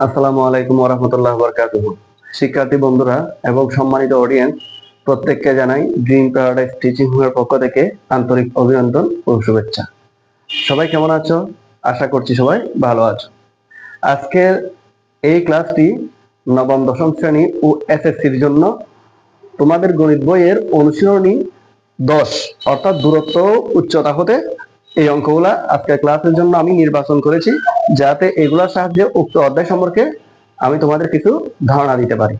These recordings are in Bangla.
আসসালামু আলাইকুম ওরহামতুল্লাহ বরকাতুহ। শিক্ষার্থী বন্ধুরা এবং সম্মানিত অডিয়েন্স প্রত্যেককে জানাই ড্রিম প্যারাডাইস টিচিং হোমের পক্ষ থেকে আন্তরিক অভিনন্দন ও শুভেচ্ছা। সবাই কেমন আছো? আশা করছি সবাই ভালো আছো। আজকের এই ক্লাসটি নবম, দশম শ্রেণি ও এসএসসির জন্য তোমাদের গণিত বইয়ের অনুশীলনী দশ, অর্থাৎ দূরত্ব উচ্চতা হতে এই অঙ্কগুলা আজকের ক্লাসের জন্য আমি নির্বাচন করেছি যাতে এগুলোর সাহায্যে উক্ত অধ্যায় সম্পর্কে আমি তোমাদের কিছু ধারণা দিতে পারি।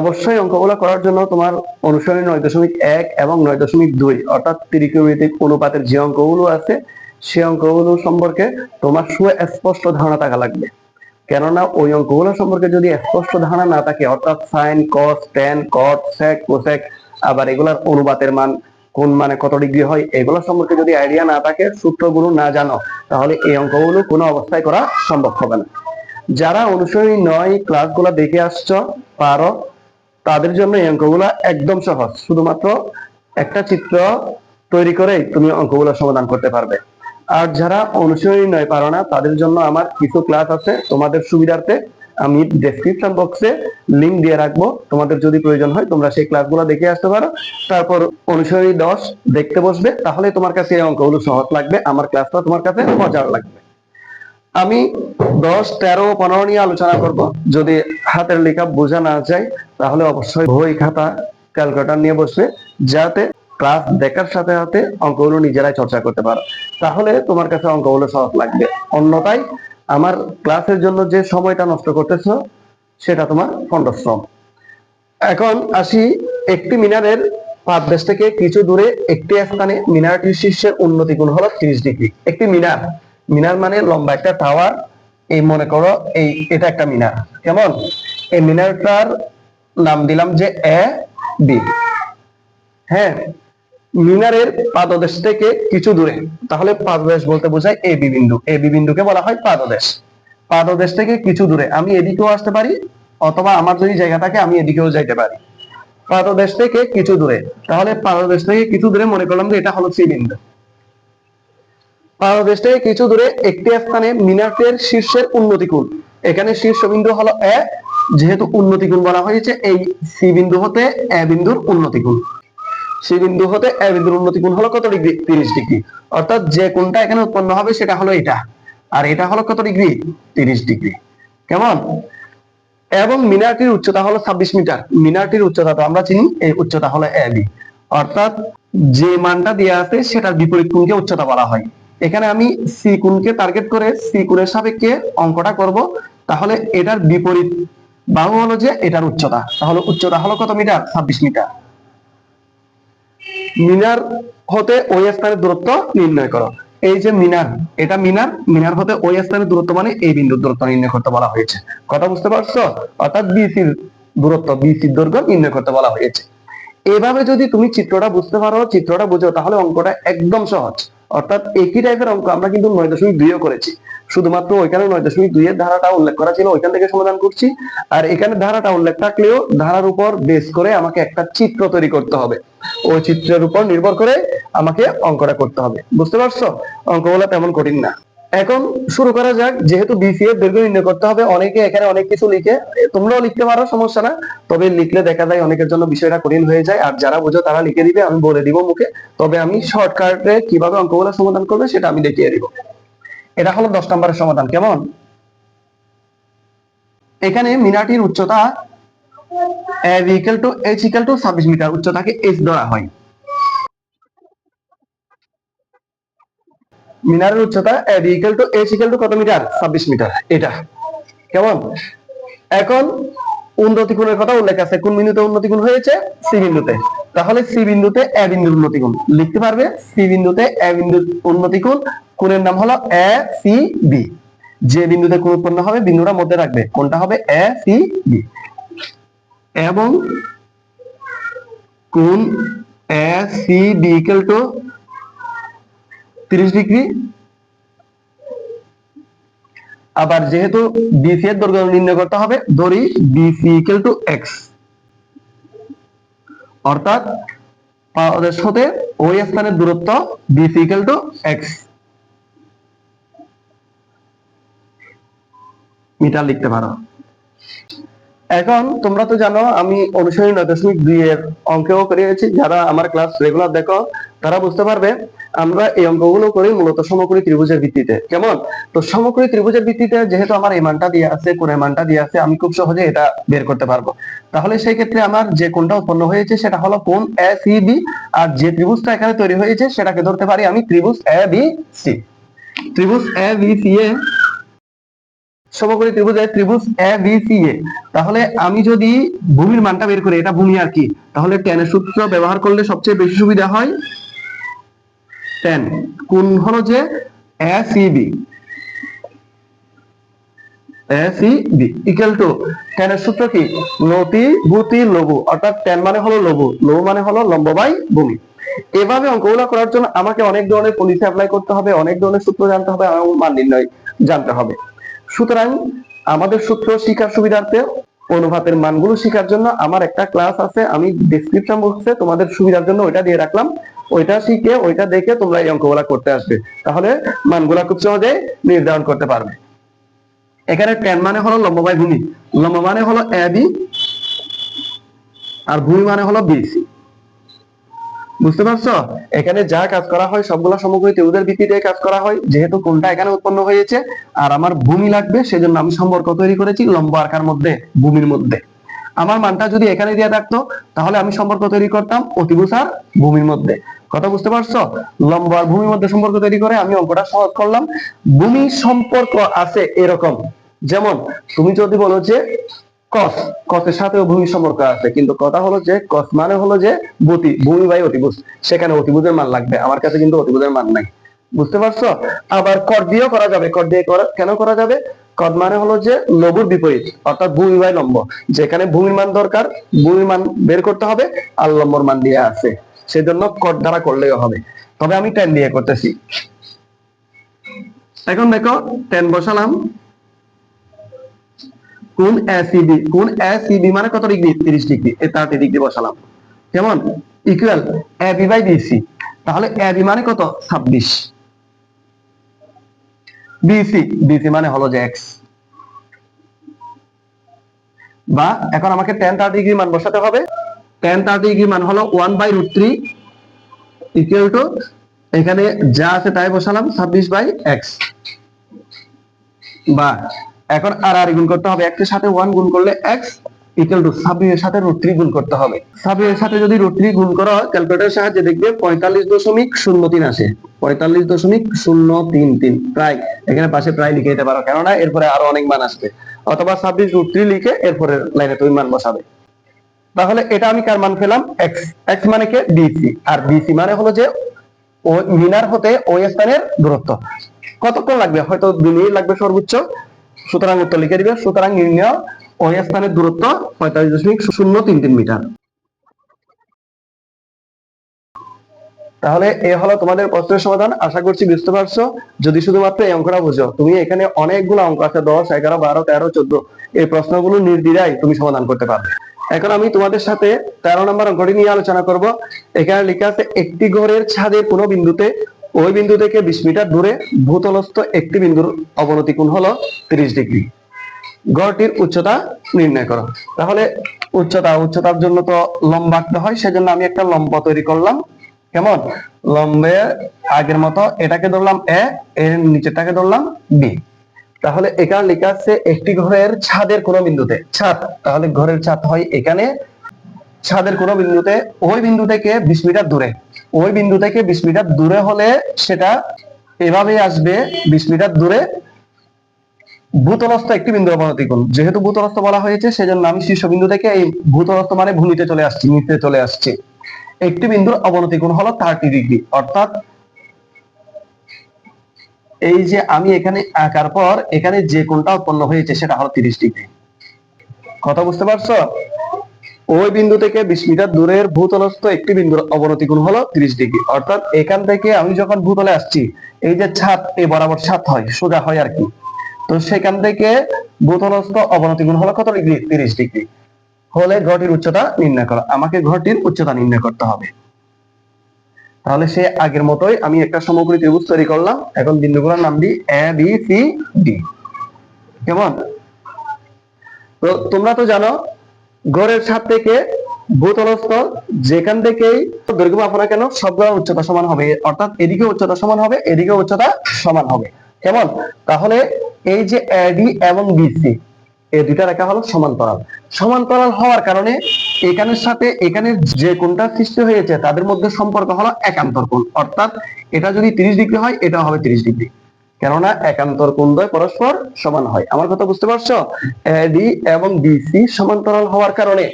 অবশ্যই অঙ্কগুলো করার জন্য তোমার অনুসরণী নয় দশমিক এক এবং নয় দশমিক দুই অর্থাৎ ত্রিকোণমিতিক অনুপাতের যে অঙ্কগুলো আছে সেই অঙ্কগুলো সম্পর্কে তোমার সুস্পষ্ট ধারণা থাকা লাগবে। কেননা ওই অঙ্কগুলো সম্পর্কে যদি স্পষ্ট ধারণা না থাকে, অর্থাৎ sine cos tan cot sec cosec আবার এগুলার অনুপাতের মান কোন মানে কত ডিগ্রি হয়, এগুলো সম্পর্কে যদি আইডিয়া না থাকে, সূত্রগুলো না জানো, তাহলে এই অঙ্কগুলো কোনো অবস্থায় করা সম্ভব হবে না। যারা অনুসরণী নয় ক্লাসগুলো দেখে আসছো, পারো, তাদের জন্য এই অঙ্কগুলো একদম সহজ। শুধুমাত্র একটা চিত্র তৈরি করেই তুমি অঙ্কগুলো সমাধান করতে পারবে। আর যারা অনুসরণী নয়, পারো না, তাদের জন্য আমার কিছু ক্লাস আছে তোমাদের সুবিধার্থে আমি ডেসক্রিপশন বক্সে লিংক দিয়ে রাখব। তোমাদের যদি প্রয়োজন হয়, তোমরা সেই ক্লাসগুলো দেখে আসতে পারো। তারপর অনুসরণী দশ দেখতে বসবে, তাহলে তোমার কাছে এই অঙ্কগুলো সহজ লাগবে, আমার ক্লাসটা তোমার কাছে মজার লাগবে। আমি দশ, তেরো, পনেরো নিয়ে আলোচনা করব। যদি হাতের লেখা বোঝা না যায়, তাহলে অবশ্যই বই, খাতা ক্যালকুলেটর নিয়ে বসবে, যাতে ক্লাস দেখার সাথে সাথে অঙ্কগুলো নিজেরাই চর্চা করতে পারো। তাহলে তোমার কাছে অঙ্কগুলো সহজ লাগবে। অন্যথায় আমার ক্লাসের জন্য যে সময়টা নষ্ট করতেছ, সেটা তোমার খণ্ডশ্রম এখন আসি একটি মিনারের পাদদেশ থেকে কিছু দূরে একটি স্থানে। মিনারটির শীর্ষের উন্নতি গুণ হলো তিরিশ ডিগ্রি। একটি মিনার। মিনার মানে লম্বা একটা টাওয়ার। এই মনে করো এই, এটা একটা মিনার। কেমন? এই মিনারটার নাম দিলাম যে এ বি। হ্যাঁ? মিনারের পাদদেশ থেকে কিছু দূরে। তাহলে পাদদেশ বলতে বোঝায় এ বি বিন্দু। এ বি বিন্দুকে বলা হয় পাদদেশ। পাদদেশ থেকে কিছু দূরে। আমি এদিকেও আসতে পারি, অথবা আমার যদি জায়গা থাকে, আমি এদিকেও যাইতে পারি। পাদদেশ থেকে কিছু দূরে। তাহলে পাদদেশ থেকে কিছু দূরে মনে করলাম যে এটা হলো সি বিন্দু। পাদদেশ থেকে কিছু দূরে একটি স্থানে মিনারটির শীর্ষের উন্নতি কোণ এখানে শীর্ষবিন্দু হলো এ, যেহেতু উন্নতি কোণ বলা হয়েছে, এই সি বিন্দু হতে এ বিন্দুর উন্নতি কোণ সি বিন্দু হতে এ বিন্দুর উন্নতি কোণ হলো কত ডিগ্রি? তিরিশ ডিগ্রি। অর্থাৎ যে কোণটা এখানে উৎপন্ন হবে সেটা হলো এটা। আর এটা হলো কত ডিগ্রি? তিরিশ ডিগ্রি। কেমন? এবং মিনারটির উচ্চতা হলো ছাব্বিশ মিটার। মিনারটির উচ্চতা তো আমরা চিনি, এই উচ্চতা হলো এ বি। অর্থাৎ যে মানটা দেওয়া আছে সেটার বিপরীত কোণকে উচ্চতা বলা হয়। এখানে আমি সি কোণকে টার্গেট করে সি কোণের সাপেক্ষে অঙ্কটা করব। তাহলে এটার বিপরীত বাহু হলো যে এটার উচ্চতা। তাহলে উচ্চতা হলো কত মিটার? ছাব্বিশ মিটার। মিনার হতে ওই স্থানের দূরত্ব নির্ণয় করো। এই যে মিনার, এটা মিনার মিনার হতে ওই স্থানের দূরত্ব মানে এই বিন্দুর দূরত্ব নির্ণয় করতে বলা হয়েছে। কথা বুঝতে পারছ? অর্থাৎ বিসির দূরত্ব বিসির দৈর্ঘ্য নির্ণয় করতে বলা হয়েছে। এভাবে যদি তুমি চিত্রটা বুঝতে পারো, চিত্রটা বুঝো, তাহলে অঙ্কটা একদম সহজ। অর্থাৎ একই টাইপের অঙ্ক আমরা কিন্তু নয় দশমিক দুইও করেছি। শুধুমাত্র ওইখানে নয় দশমিক দুইয়ের ধারাটা উল্লেখ করা ছিল, ওইখান থেকে সমাধান করছি। আর এখানে ধারাটা উল্লেখ থাকলেও ধারার উপর বেস করে আমাকে একটা চিত্র তৈরি করতে হবে। ওই চিত্রের উপর নির্ভর করে আমাকে অঙ্কটা করতে হবে। বুঝতে পারছ? অঙ্কগুলো তেমন কঠিন না। এখন শুরু করা যাক, যেহেতু বিসি এর দৈর্ঘ্য নির্ণয় করতে হবে, অনেকে এখানে অনেক কিছু লিখে তোমরাও লিখতে পারো, সমস্যা না। তবে লিখলে দেখা যায় অনেকের জন্য বিষয়টা কঠিন হয়ে যায়। আর যারা বোঝো তারা লিখে দিবে, আমি বলে দিব মুখে। তবে আমি শর্টকাটে কীভাবে অঙ্কগুলো সমাধান করবে সেটা আমি দেখিয়ে দিব। এটা হলো দশ নম্বরের সমাধান, কেমন? এখানে মিনারটির উচ্চতা equal to H equal to ছাব্বিশ মিটার, উচ্চতাকে এইচ ধরা হয়। মিনারের উচ্চতা equal to H equal to কত মিটার? ছাব্বিশ মিটার, এটা। কেমন? এখন উন্নতি কোণের কথা উল্লেখ আছে। কোন বিন্দুতে উন্নতি কোণ হয়েছে? সি বিন্দুতে। তাহলে সি বিন্দুতে এ বিন্দুর উন্নতি কোণ লিখতে পারবে? সি বিন্দুতে এ বিন্দুর উন্নতি কোণ কোণের নাম হলো এ, সি, বি। যে বিন্দুতে কোণ উৎপন্ন হবে, বিন্দুটা মধ্যে রাখবে। কোনটা হবে এ, সি, বি। এবং কোণ A, C, B equal to তিরিশ ডিগ্রি। আবার যেহেতু বিসি এর দৈর্ঘ্য নির্ণয় করতে হবে, ধরি বিসি ইকুয়াল টু এক্স অর্থাৎ পাদের সাথে ওই স্থানের দূরত্ব BC equal to X metre লিখতে পারো। এখন তোমরা তো জানো, আমি অনুশীলনী নয় দশমিক দুই এর অঙ্কেও করিয়েছি। যারা আমার ক্লাস রেগুলার দেখো, তারা বুঝতে পারবে, আমরা এই অঙ্কগুলো করি মূলত সমকোণী ত্রিভুজের ভিত্তিতে। কেমন? তো সমকোণী ত্রিভুজের ভিত্তিতে যেহেতু আমার এই মানটা দিয়ে আছে, কোন মানটা দিয়ে আছে, আমি খুব সহজে এটা বের করতে পারব। তাহলে সেই ক্ষেত্রে আমার যে কোনটা উৎপন্ন হয়েছে, সেটা হলো কোন এ সি বি আর যে ত্রিভুজটা এখানে তৈরি হয়েছে, সেটাকে ধরতে পারি আমি ত্রিভুজ এ বি সি ত্রিভুজ এ বি সি এ সমকোণী ত্রিভুজে ত্রিভুজ এ, বি, সি, এ। তাহলে আমি যদি ভূমির মানটা বের করি, এটা ভূমি আর কি, তাহলে টেনের সূত্র ব্যবহার করলে সবচেয়ে বেশি সুবিধা হয় টেন কোন হলো যে A, C, B. A, C, B. Equal to টেনের সূত্র কি? নতি, ভূতি, লঘু। অর্থাৎ টেন মানে হলো লঘু। লঘু মানে হলো লম্ব বাই ভূমি। এভাবে অঙ্কগুলো করার জন্য আমাকে অনেক ধরনের পলিসি অ্যাপ্লাই করতে হবে, অনেক ধরনের সূত্র জানতে হবে এবং মান নির্ণয় জানতে হবে। সুতরাং আমাদের সূত্র শিখার সুবিধার্থে অনুপাতের মানগুলো শেখার জন্য আমার একটা ক্লাস আছে, আমি ডেসক্রিপশন বক্সে তোমাদের সুবিধার জন্য ওইটা দিয়ে রাখলাম। ওইটা শিখে, ওইটা দেখে তোমরা এই অঙ্কগুলা করতে আসবে। তাহলে মানগুলা খুব সহজে নির্ধারণ করতে পারবে। এখানে টেন মানে হলো লম্ব বাই ভূমি। লম্ব মানে হলো এ বি আর ভূমি মানে হলো বিসি বুঝতে পারছ? এখানে যা কাজ করা হয়, সবগুলা সমগ্রী ত্রিভুজের ভিত্তিতে কাজ করা হয়। যেহেতু কোনটা এখানে উৎপন্ন হয়েছে, আর আমার ভূমি লাগবে, সেজন্য আমি সম্পর্ক তৈরি করেছি লম্ব আকার মধ্যে, ভূমির মধ্যে। আমার মানটা যদি এখানে দিয়ে থাকতো, তাহলে আমি সম্পর্ক তৈরি করতাম অতিভুজ আর ভূমির মধ্যে। কথা বুঝতে পারছ? লম্ব আর ভূমির মধ্যে সম্পর্ক তৈরি করে আমি অঙ্কটা সহজ করলাম। ভূমি সম্পর্ক আছে এরকম। যেমন, তুমি যদি বলো যে কস কসের সাথেও ভূমি সম্পর্ক আছে, কিন্তু কথা হলো যে কস মানে হলো যে ভূতি ভূমি বাই অতিভুজ, সেখানে অতিভুজের মান লাগবে, আমার কাছে কিন্তু অতিভুজের মান নাই। বুঝতে পারছ? আবার কর দিয়েও করা যাবে, কর দিয়ে করা, কেন করা যাবে? কদ মানে হলো যে লঘুর বিপরীত, অর্থাৎ ভূমি বাই লম্ব, যেখানে ভূমির মান দরকার, ভূমির মান বের করতে হবে, আর লম্বর মান দিয়ে আছে, সেজন্য কর দ্বারা করলেও হবে। তবে আমি টেন দিয়ে করতেছি। এখন দেখো টেন বসালাম কোন এসিবি কোন এসিবি মানে কত ডিগ্রি? 30 ডিগ্রি। এই 30 ডিগ্রি বসালাম। কেমন ইকুয়াল এবি বাই বিসি তাহলে এবি মানে কত? 26 বিসি বিসি মানে হলো যে এক্স বা এখন আমাকে tan 30 ডিগ্রি মান বসাতে হবে। tan 30 ডিগ্রি মান হলো 1 by root three equal to এখানে যা আছে তাই বসালাম 26 বাই এক্স বা এখন আর আর গুণ করতে হবে এক্সের সাথে ওয়ান গুণ করলে এক্স ইকুয়াল টু এর সাথে রুট থ্রি গুণ করতে হবে। এর সাথে যদি রুট থ্রি গুণ করো ক্যালকুলেটরের সাহায্যে দেখবে পঁয়তাল্লিশ দশমিক শূন্য তিন আসে। পঁয়তাল্লিশ দশমিক শূন্য তিন তিন। প্রায়, এখানে পাশে প্রায় লিখে দিতে পারো, কেননা এরপরে আরও অনেক মান আসবে। অথবা ছাব্বিশ রুট থ্রি লিখে এরপরে লাইনে তুমি মান বসাবে। তাহলে এটা আমি কার মান পেলাম? এক্স এক্স মানে কে? বিসি আর বিসি মানে হলো যে ও মিনার হতে ওই স্থানের দূরত্ব। কতক্ষণ লাগবে? হয়তো দুই মিনিট লাগবে সর্বোচ্চ। সুতরাং উত্তর লিখে দিবে, সুতরাং নির্ণয় ওই স্থানের দূরত্ব পঁয়তাল্লিশ দশমিক শূন্য তিন তিন মিটার। তাহলে এ হলো তোমাদের প্রশ্নের সমাধান, আশা করছি বুঝতে পারছ। যদি শুধুমাত্র এই অঙ্কটা বুঝো, তুমি এখানে অনেকগুলো অঙ্ক আছে, দশ, এগারো, বারো, তেরো, চোদ্দ, এই প্রশ্নগুলো নির্দ্বিধায় তুমি সমাধান করতে পারবে। এখন আমি তোমাদের সাথে তেরো নম্বর অঙ্কটি নিয়ে আলোচনা করব। এখানে লেখা আছে, একটি ঘরের ছাদে কোনো বিন্দুতে ওই বিন্দু থেকে বিশ মিটার দূরে ভূতলস্থ একটি বিন্দুর অবনতি কোণ হলো তিরিশ ডিগ্রি। গড়টির উচ্চতা নির্ণয় করো। তাহলে উচ্চতা, উচ্চতার জন্য তো লম্বা আঁকতে হয়, সেজন্য আমি একটা লম্ব তৈরি করলাম। কেমন? লম্বে আগের মতো এটাকে ধরলাম এ এর নিচেরটাকে ধরলাম বি তাহলে এখানে লেখা আছে একটি ঘরের ছাদের কোন বিন্দুতে, ছাদ। তাহলে ঘরের ছাদ হয় এখানে। ছাদের কোন বিন্দুতে, ওই বিন্দু থেকে বিশ মিটার দূরে। ওই বিন্দু থেকে বিশ মিটার দূরে হলে সেটা এভাবে আসবে, বিশ মিটার দূরে। ভূতলস্থ একটি বিন্দু অবনতি যেহেতু ভূতলস্থ বলা হয়েছে, সেজন্য আমি শীর্ষবিন্দু থেকে এই ভূতলস্থ মানে ভূমিতে চলে আসছি, নিচে চলে আসছে। একটি বিন্দুর অবনতি কোণ হলো থার্টি ডিগ্রি অর্থাৎ এই যে আমি এখানে আঁকার পর এখানে যে কোণটা উৎপন্ন হয়েছে, সেটা হলো তিরিশ ডিগ্রি কথা বুঝতে পারছ? ওই বিন্দু থেকে বিশ মিটার দূরের ভূতলস্থ একটি বিন্দুর অবনতি কোণ হলো তিরিশ ডিগ্রি। অর্থাৎ এখান থেকে আমি যখন ভূতলে আসছি, এই যে ছাদ, এই বরাবর ছাদ হয়, সোজা হয় আর কি। তো সেখান থেকে ভূতলস্থ অবনতি কোণ হলো কত ডিগ্রি? তিরিশ ডিগ্রি। হলে ঘরটির উচ্চতা নির্ণয় করো। আমাকে ঘরটির উচ্চতা নির্ণয় করতে হবে। তাহলে সে আগের মতোই আমি একটা সমগ্রী ত্রিভুজ তৈরি করলাম। এখন বিন্দুগুলোর নাম দিই এ বি সি ডি কেমন? তো তোমরা তো জানো গড়ের ছাদ থেকে ভূতলস্থ, যেখান থেকেই দৈর্ঘ্য মাপো না কেন? সবগুলোর উচ্চতা সমান হবে। অর্থাৎ এদিকে উচ্চতা সমান হবে, এদিকে উচ্চতা সমান হবে। কেমন? তাহলে এই যে এডি এবং বিসি এই দুইটা রেখা হলো সমান্তরাল। সমান্তরাল হওয়ার কারণে এখানের সাথে এখানে যে কোনটা সৃষ্টি হয়েছে, তাদের মধ্যে সম্পর্ক হলো একান্তর কোণ। অর্থাৎ এটা যদি 30 ডিগ্রি হয় এটা হবে 30 ডিগ্রি। কেননা একান্তর কোণ দ্বয় পরস্পর সমান হয়। আমার কথা বুঝতে পারছ? এডি এবং বিসি সমান্তরাল হওয়ার কারণে।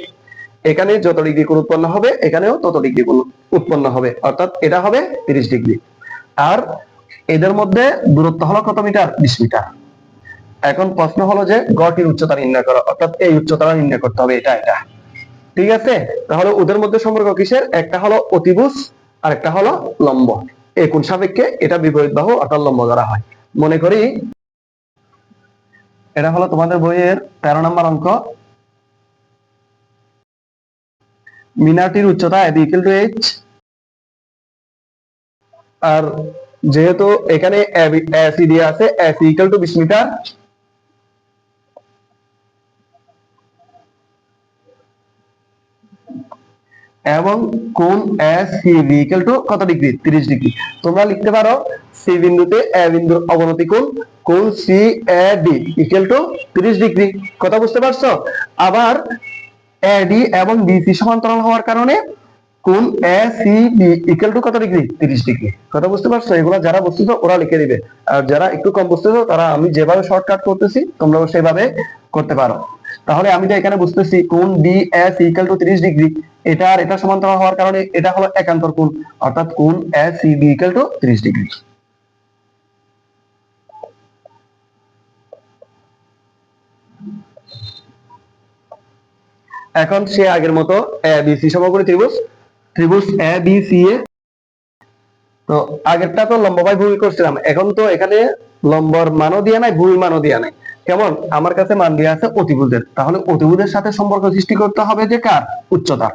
এখানে যত ডিগ্রি কোণ উৎপন্ন হবে, এখানেও তত ডিগ্রি কোণ উৎপন্ন হবে। অর্থাৎ এটা হবে 30 ডিগ্রি। আর এদের মধ্যে দূরত্ব হলো কত মিটার? 20 মিটার। এখন প্রশ্ন হলো যে গড়টির উচ্চতা নির্ণয় করো। অর্থাৎ এই উচ্চতা নির্ণয় করতে হবে, এটা এটা। ঠিক আছে? তাহলে ওদের মধ্যে সম্পর্ক কিসের? একটা হলো অতিভুজ আর একটা হলো লম্ব। এই কোন সাপেক্ষে এটা বিপরীত বাহু অর্থাৎ লম্ব ধরা হয়। মনে করি এটা হলো তোমাদের বইয়ের তেরো নম্বর অঙ্ক। মিনারটির উচ্চতা এড ইকুয়াল টু এইচ আর যেহেতু এখানে এসি দিয়ে আছে এসি ইকুয়াল টু বিশ মিটার। এবং কোন এস সি বি টু কত ডিগ্রি 30 ডিগ্রি তোমরা লিখতে পারো সি বিন্দুতে এ বিন্দুর অবনতি কোণ কোণ C A D equal to 30 degree কথা বুঝতে পারছ? আবার এ ডি এবং বিসি সমান্তরাল হওয়ার কারণে কোণ A C B equal to কত ডিগ্রি 30 ডিগ্রি কথা বুঝতে পারছ? এগুলো যারা বুঝতেছো ওরা লিখে দিবে। আর যারা একটু কম বুঝতেছো তারা আমি যেভাবে শর্টকাট করতেছি, তোমরাও সেভাবে করতে পারো। তাহলে আমি তো এখানে বুঝতেছি, কোণ D S equal to 30 degree এটা আর এটা সমান্তরাল হওয়ার কারণে এটা হলো একান্তর কোণ, অর্থাৎ কোণ S C B equal to 30 degree. এখন সে আগের মতো এ বি সি সমকোণী ত্রিভুজ ত্রিভুজ এ বি সি এ। তো আগেরটা তো লম্ব বাই ভূমি করছিলাম, এখন তো এখানে লম্বর মানও দিয়া নাই, ভূমি মানও দিয়া নাই। কেমন? আমার কাছে মান দেওয়া আছে অতিভুজের। তাহলে অতিভুজের সাথে সম্পর্ক সৃষ্টি করতে হবে যে কার? উচ্চতা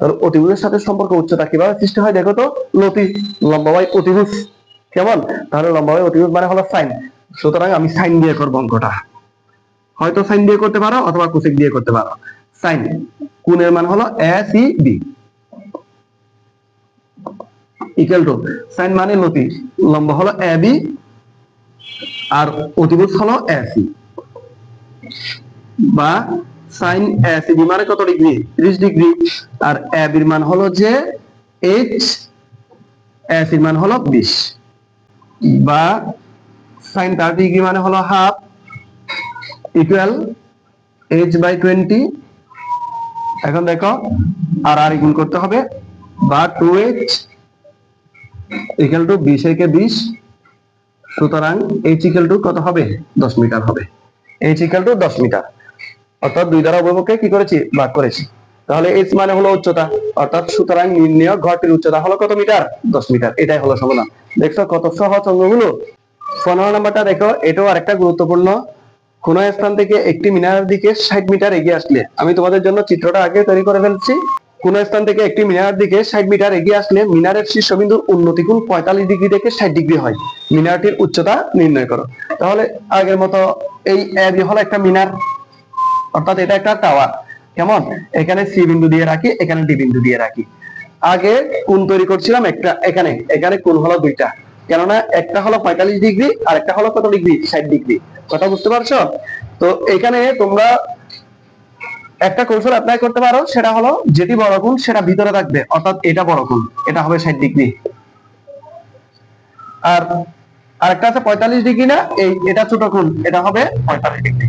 তাহলে অতিভুজের সাথে সম্পর্ক উচ্চতা কীভাবে সৃষ্টি হয় দেখো তো? লতি লম্ব বাই অতিভুজ কেমন? তাহলে লম্ব বাই অতিভুজ মানে হলো সাইন। সুতরাং আমি সাইন দিয়ে করব অঙ্কটা। হয়তো সাইন দিয়ে করতে পারো অথবা কোসেক দিয়ে করতে পারো। সাইন, কোণের মান হলো A C B equal to sine মানে লতি লম্বা হলো এ বি আর অতিভুজ হলো এ সি বা সাইন, এ সি বি মানে কত ডিগ্রি? 30 ডিগ্রি। আর এ, বির মান হলো যে এইচ, এ, সির মান হলো 20 বা সাইন 30 ডিগ্রি মানে হলো half equal H by twenty. এখন দেখো, আর আর গুণ করতে হবে। বা টু এইচ ইকুয়াল টু বিশ একে বিশ। সুতরাং এইচ ইকুয়াল টু কত হবে? দশ মিটার হবে। এইচ ইকুয়াল টু দশ মিটার। অর্থাৎ দুই দ্বারা উভয়পক্ষে কি করেছি? ভাগ করেছি। তাহলে এইচ মানে হলো উচ্চতা। অর্থাৎ সুতরাং নির্ণয় ঘরটির উচ্চতা হলো কত মিটার? দশ মিটার। এটাই হলো সমাধান। দেখছ কত সহজ অঙ্গগুলো? পনেরো নাম্বারটা দেখো, এটাও আরেকটা গুরুত্বপূর্ণ। কোন স্থান থেকে একটি মিনারের দিকে ষাট মিটার এগিয়ে আসলে, আমি তোমাদের জন্য চিত্রটা আগে তৈরি করে ফেলছি। কোন স্থান থেকে একটি মিনারের দিকে ষাট মিটার এগিয়ে আসলে, মিনারের শীর্ষবিন্দুর উন্নতি কোণ পঁয়তাল্লিশ ডিগ্রি থেকে ষাট ডিগ্রি হয়। মিনারটির উচ্চতা নির্ণয় করো। তাহলে আগের মতো এই হলো একটা মিনার। অর্থাৎ এটা একটা টাওয়ার কেমন? এখানে সি বিন্দু দিয়ে রাখি, এখানে ডি বিন্দু দিয়ে রাখি। আগে কোণ তৈরি করছিলাম একটা, এখানে এখানে কোণ হলো দুইটা। কেননা একটা হলো পঁয়তাল্লিশ ডিগ্রি আর একটা হলো কত ডিগ্রি? ষাট ডিগ্রি। কথা বুঝতে পারছ? তো এখানে তোমরা একটা কৌশল অ্যাপ্লাই করতে পারো, সেটা হলো যেটি বড় কোণ, সেটা ভিতরে থাকবে। অর্থাৎ এটা বড় কোণ, এটা হবে ষাট ডিগ্রি। আর আরেকটা আছে পঁয়তাল্লিশ ডিগ্রি না, এই এটা ছোট কোণ, এটা হবে পঁয়তাল্লিশ ডিগ্রি।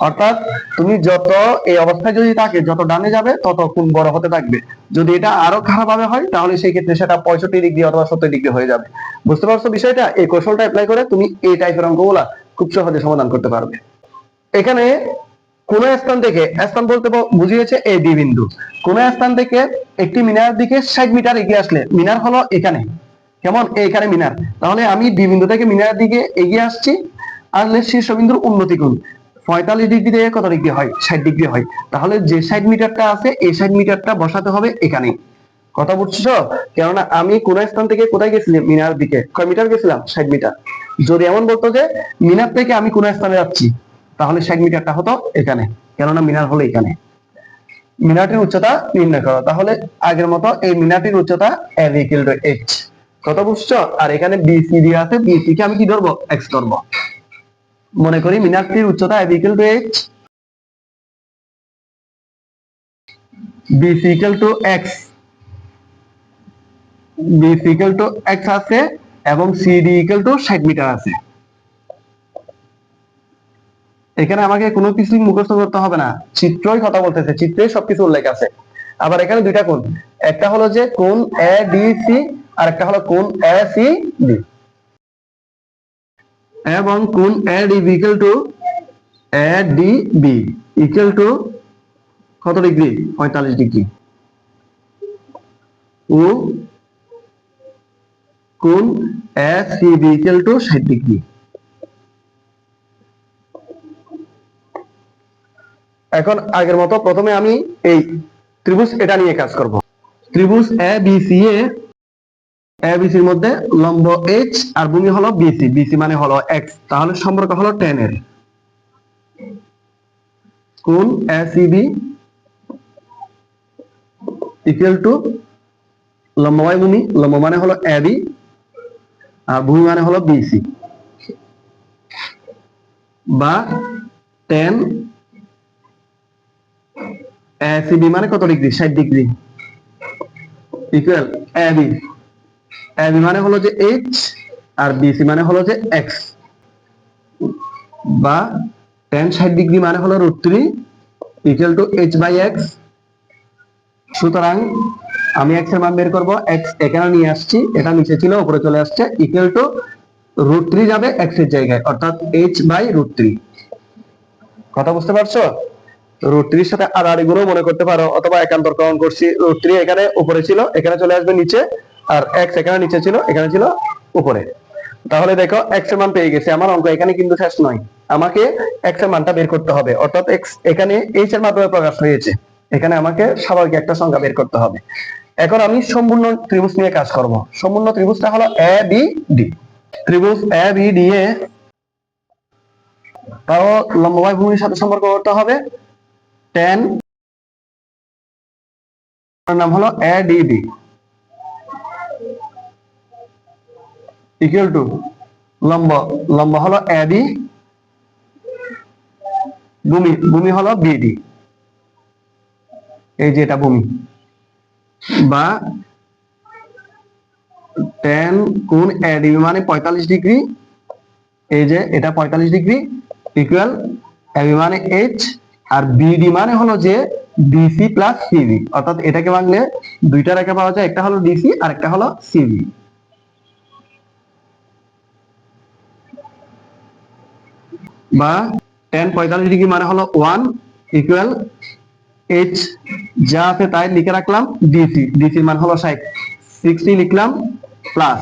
অর্থাৎ তুমি যত এই অবস্থায় যদি থাকে, যত ডানে যাবে, তত কোণ বড় হতে থাকবে। যদি এটা আরও খারাপ ভাবে হয়, তাহলে সেই ক্ষেত্রে সেটা পঁয়ষট্টি ডিগ্রি অথবা সত্তর ডিগ্রি হয়ে যাবে। বুঝতে পারছ বিষয়টা? এই কৌশলটা অ্যাপ্লাই করে তুমি এই টাইপের অঙ্কগুলা খুব সহজে সমাধান করতে পারবে। এখানে কোন স্থান থেকে, স্থান বলতে বুঝিয়েছে এই ডি বিন্দু। কোন স্থান থেকে একটি মিনার দিকে ষাট মিটার এগিয়ে আসলে, মিনার হলো এখানে। কেমন? এইখানে মিনার। তাহলে আমি ডি বিন্দু থেকে মিনার দিকে এগিয়ে আসছি। আসলে শীর্ষবিন্দুর উন্নতি কোণ পঁয়তাল্লিশ ডিগ্রি থেকে কত ডিগ্রি হয়? ষাট ডিগ্রি হয়। তাহলে যে ষাট মিটারটা আছে, এই ষাট মিটারটা বসাতে হবে এখানে। কথা বুঝছ? কেননা আমি কোন স্থান থেকে কোথায় গেছিলাম মিনার দিকে। কয় মিটার গেছিলাম? ষাট মিটার। যদি এমন বলতো যে মিনার থেকে আমি কোন স্থানে যাচ্ছি, তাহলে ষাট মিটারটা হতো এখানে। কেননা মিনার হলো এখানে। মিনারটির উচ্চতা নির্ণয় করো। তাহলে আগের মতো এই মিনারটির উচ্চতা এল ইকুয়াল এইচ কত বুঝছ? আর এখানে বিসি দিয়ে আছে। বিসি কে আমি কি ধরবো? এক্স ধরবো। মনে করি মিনারটির উচ্চতা L equal to H BC equal to X BC equal to X আছে এবং সিডি ইকুয়াল টু ষাট মিটার আছে। এখানে আমাকে কোনো কিছু মুখস্থ করতে হবে না। চিত্রই কথা বলতেছে চিত্রে সবকিছু উল্লেখ আছে। আবার এখানে দুইটা কোণ, একটা হলো যে কোণ এ ডি সি আর একটা হলো কোণ এ সি ডি এবং কোন A D B equal to A D B equal to কত ডিগ্রি পঁয়তাল্লিশ ডিগ্রি ও কোণ A C B equal to ষাট ডিগ্রি এখন আগের মতো প্রথমে আমি এই ত্রিভুজ এটা নিয়ে কাজ করব। ত্রিভুজ A B C A A B সির মধ্যে লম্ব এইচ আর ভূমি হলো বিসি বিসি মানে হলো এক্স তাহলে সম্পর্ক হলো টেন এর। কোণ এ বি ইকুয়াল টু লম্ব বাই ভূমি। লম্ব মানে হলো এ বি আর ভূমি মানে হলো বিসি বা টেন সিবি মানে কত ডিগ্রি? ষাট ডিগ্রি। ইকুয়াল এবি এবি মানে হলো যে এইচ আর বিসি মানে হলো যে এক্স। বা টেন ষাট ডিগ্রি মানে হলো root three equal to H by X সুতরাং আমি এক্সের মান বের করব এক্স এখানে নিয়ে আসছি, এটা নিচে ছিল, উপরে চলে আসছে ইকুয়াল টু রুট থ্রি যাবে এক্সের জায়গায়, অর্থাৎ এইচ বাই রুট থ্রি কথা বুঝতে পারছ? রুট থ্রির সাথে আড়াআড়ি গুলো মনে করতে পারো, অথবা একান্তরকরণ করছি রুট থ্রি এখানে উপরে ছিল, এখানে চলে আসবে নিচে আর এক্স এখানে নিচে ছিল, এখানে ছিল উপরে। তাহলে দেখো এক্সের মান পেয়ে গেছে। আমার অঙ্ক এখানে কিন্তু শেষ নয়। আমাকে এক্সের মানটা বের করতে হবে। অর্থাৎ এক্স এখানে এইচ এর মাধ্যমে প্রকাশ হয়েছে। এখানে আমাকে স্বাভাবিক একটা সংখ্যা বের করতে হবে। এখন আমি সম্পূর্ণ ত্রিভুজ নিয়ে কাজ করব। সম্পূর্ণ ত্রিভুজটা হলো এ বি ডি ত্রিভুজ এ বি ডি এ তাও লম্ববায় ভূমির সাথে সম্পর্ক করতে হবে। টেন নাম হলো এডিবি ইকুয়াল টু লম্ব, লম্বা হলো এডি ভূমি ভূমি হলো বিডি এই যে এটা ভূমি। বা টেন কোণ এডিবি মানে পঁয়তাল্লিশ ডিগ্রি। এই যে এটা পঁয়তাল্লিশ ডিগ্রি ইকুয়াল এবি মানে এইচ আর বিডি মানে হলো যে ডিসি প্লাস সিবি অর্থাৎ এটাকে ভাঙলে দুইটা রেখা পাওয়া যায়, একটা হলো ডিসি আর একটা হলো সিবি বা টেন পঁয়তাল্লিশ ডিগ্রি মানে হলো ওয়ান ইকুয়াল এইচ যা আছে তাই লিখে রাখলাম ডিসি ডিসির মান হলো ষাট সিক্সটি লিখলাম প্লাস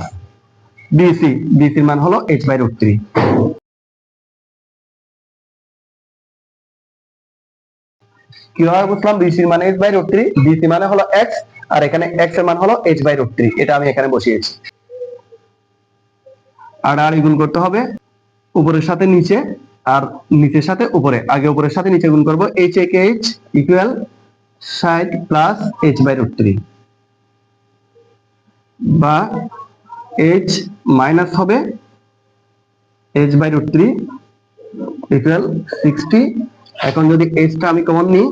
ডিসি ডিসির মান হলো এইচ বাই রুট থ্রি কীভাবে বুঝলাম বিসির মানে H by root three BC মানে হলো এক্স আর এখানে এক্সের মান হলো এইচ বাই রুট থ্রি এটা আমি এখানে বসিয়েছি। আর আর গুণ করতে হবে, উপরের সাথে নিচে আর নিচের সাথে উপরে, আগে উপরের সাথে নিচে গুণ করব এইচ এ কে এইচ ইকুয়াল ষাট plus H by root three বা এইচ মাইনাস হবে H by root three equal sixty এখন যদি এইচটা আমি কমন নিই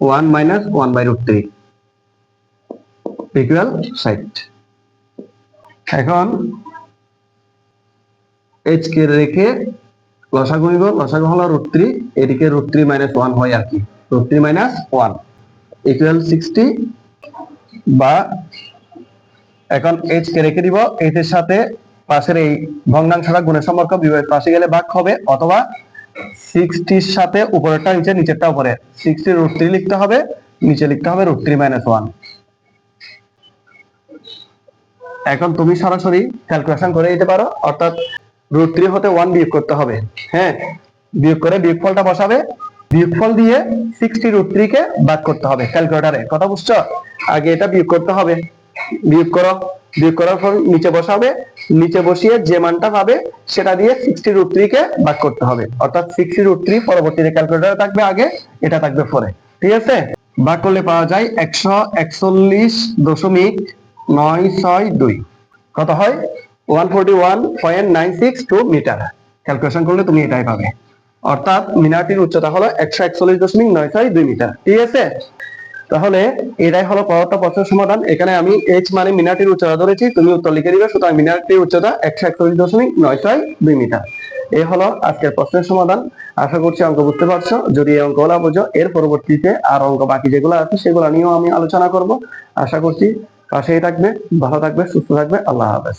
one minus one by root three equal ষাট এখন এইচ কে রেখে লসাগু নিব লসাগু হলো রুট থ্রি এদিকে রুট থ্রি মাইনাস ওয়ান হয় আর কি? Root three minus one equal sixty বা এখন এইচ কে রেখে দিব? এইচ এর সাথে পাশের এই ভগ্নাংশটা গুণের সম্পর্ক বিপরীত পাশে গেলে ভাগ হবে, অথবা সিক্সটির সাথে উপরেরটা নিচে নিচেরটা উপরে সিক্সটি রুট থ্রি লিখতে হবে, নিচে লিখতে হবে রুট থ্রি মাইনাস ওয়ান এখন তুমি সরাসরি ক্যালকুলেশন করে দিতে পারো, অর্থাৎ রুট থ্রি হতে ওয়ান বিয়োগ করতে হবে। হ্যাঁ? বিয়োগ করে বিয়োগফলটা বসাবে। বিয়োগফল দিয়ে সিক্সটি রুট থ্রি কে বাদ করতে হবে ক্যালকুলেটারে কথা বুঝছ? আগে এটা বিয়োগ করতে হবে। বিয়োগ করো। বিয়োগ করার পর নিচে বসাবে। নিচে বসিয়ে যে মানটা পাবে, সেটা দিয়ে সিক্সটি রুট থ্রি কে ভাগ করতে হবে। অর্থাৎ সিক্সটি রুট থ্রি পরবর্তীতে ক্যালকুলেটারে থাকবে আগে, এটা থাকবে পরে ঠিক আছে? ভাগ করলে পাওয়া যায় একশো একচল্লিশ দশমিক নয় ছয় দুই। কত হয়? One forty one point nine six two metre calculation করলে তুমি এটাই পাবে। অর্থাৎ মিনারটির উচ্চতা হলো একশো একচল্লিশ দশমিক নয় ছয় দুই মিটার ঠিক আছে? তাহলে এটাই হলো পরবর্তী প্রশ্নের সমাধান। এখানে আমি এইচ মানে মিনারটির উচ্চতা ধরেছি। তুমি উত্তর লিখে দিবে, সুতরাং মিনারটির উচ্চতা একশো একচল্লিশ দশমিক নয় ছয় দুই মিটার এই হলো আজকের প্রশ্নের সমাধান। আশা করছি অঙ্ক বুঝতে পারছ। যদি এই অঙ্কগুলো বোঝো, এর পরবর্তীতে আর অঙ্ক বাকি যেগুলো আছে, সেগুলো নিয়েও আমি আলোচনা করব। আশা করছি পাশেই থাকবে, ভালো থাকবে, সুস্থ থাকবে। আল্লাহ হাফেজ।